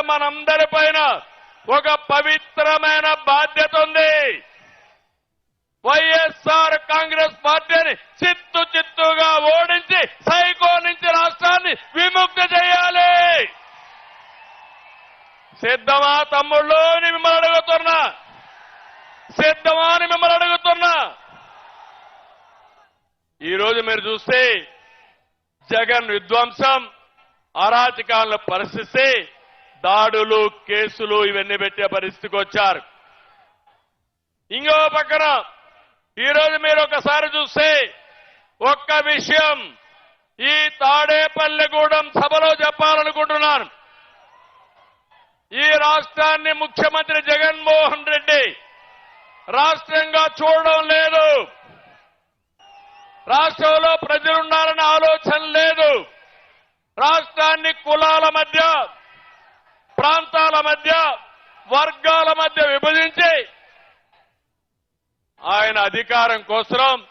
మనందరి పైన ఒక పవిత్రమైన బాధ్యత ఉంది. వైఎస్ఆర్ కాంగ్రెస్ పార్టీని చిత్తు చిత్తుగా ఓడించి సైకో నుంచి రాష్ట్రాన్ని విముక్తి చేయాలి. సిద్ధమా తమ్ముళ్ళు మిమ్మల్ని అడుగుతున్నా. సిద్ధమా అని మిమ్మల్ని అడుగుతున్నా. ఈరోజు మీరు చూస్తే జగన్ విధ్వంసం అరాచకాలను పరిస్థితి దాడులు కేసులు ఇవన్నీ పెట్టే పరిస్థితికి వచ్చారు. ఇంకో పక్కన ఈరోజు మీరు ఒకసారి చూస్తే ఒక్క విషయం ఈ తాడేపల్లిగూడెం సభలో చెప్పాలనుకుంటున్నాను. ఈ రాష్ట్రాన్ని ముఖ్యమంత్రి జగన్మోహన్ రెడ్డి రాష్ట్రంగా చూడడం లేదు. రాష్ట్రంలో ప్రజలున్నారనే ఆలోచన లేదు. రాష్ట్రాన్ని కులాల మధ్య ప్రాంతాల మధ్య వర్గాల మధ్య విభజించి ఆయన అధికారం కోసం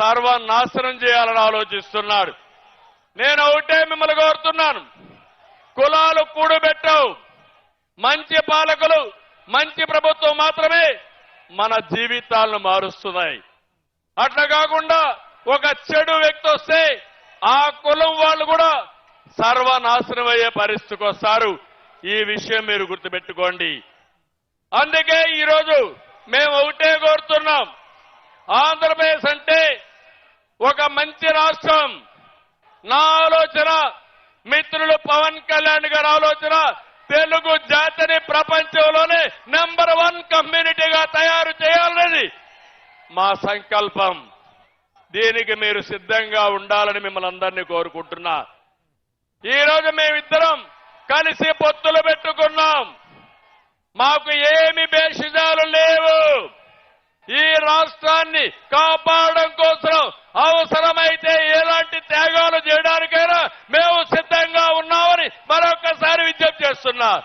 సర్వనాశనం చేయాలని ఆలోచిస్తున్నాడు. నేను ఒకటే మిమ్మల్ని కోరుతున్నాను. కులాలు కూడబెట్టవు. మంచి పాలకులు మంచి ప్రభుత్వం మాత్రమే మన జీవితాలను మారుస్తున్నాయి. అట్లా కాకుండా ఒక చెడు వ్యక్తి వస్తే ఆ కులం వాళ్ళు కూడా సర్వనాశనం అయ్యే పరిస్థితికి వస్తారు. ఈ విషయం మీరు గుర్తుపెట్టుకోండి. అందుకే ఈరోజు మేము ఒకటే కోరుతున్నాం. ఆంధ్రప్రదేశ్ అంటే ఒక మంచి రాష్ట్రం. నా ఆలోచన మిత్రులు పవన్ కళ్యాణ్ గారి ఆలోచన తెలుగు జాతిని ప్రపంచంలోనే నెంబర్ వన్ కమ్యూనిటీగా తయారు చేయాలనేది మా సంకల్పం. దీనికి మీరు సిద్ధంగా ఉండాలని మిమ్మల్ని అందరినీ కోరుకుంటున్నా. ఈరోజు మేమిద్దరం కలిసి పొత్తులు పెట్టుకున్నాం. మాకు ఏమి భేషజాలు లేవు. ఈ రాష్ట్రాన్ని కాపాడడం కోసం అవసరమైతే ఎలాంటి త్యాగాలు చేయడానికైనా మేము సిద్ధంగా ఉన్నామని మరొకసారి విజ్ఞప్తి చేస్తున్నా.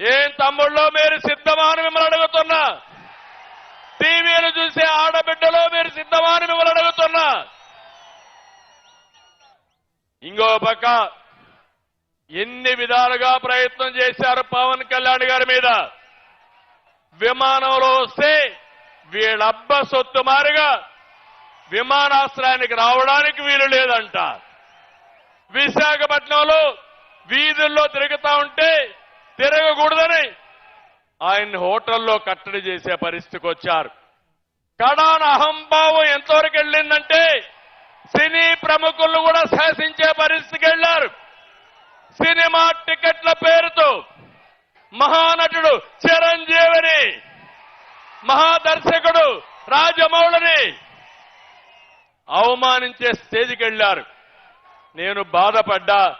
ఏం తమ్ముళ్ళో మీరు సిద్ధమా అని మిమ్మల్ని అడుగుతున్నా. టీవీలు చూసే ఆడబిడ్డలో మీరు సిద్ధమా అని మిమ్మల్ని అడుగుతున్నా. ఇంకో పక్క ఎన్ని విధాలుగా ప్రయత్నం చేశారు పవన్ కళ్యాణ్ గారి మీద? విమానంలో వస్తే వీళ్ళబ్బ సొత్తు మారిగా విమానాశ్రయానికి రావడానికి వీలు లేదంట. విశాఖపట్నంలో వీధుల్లో తిరుగుతా ఉంటే తిరగకూడదని ఆయన్ని హోటల్లో కట్టడి చేసే పరిస్థితికి వచ్చారు. కడాన అహంభావం ఎంతవరకు వెళ్ళిందంటే సినీ ప్రముఖులు కూడా శాసించే పరిస్థితికి వెళ్ళారు. సినిమా టికెట్ల పేరుతో మహానటుడు చిరంజీవిని మహాదర్శకుడు రాజమౌళిని అవమానించే స్టేజ్కి వెళ్ళారు. నేను బాధపడ్డా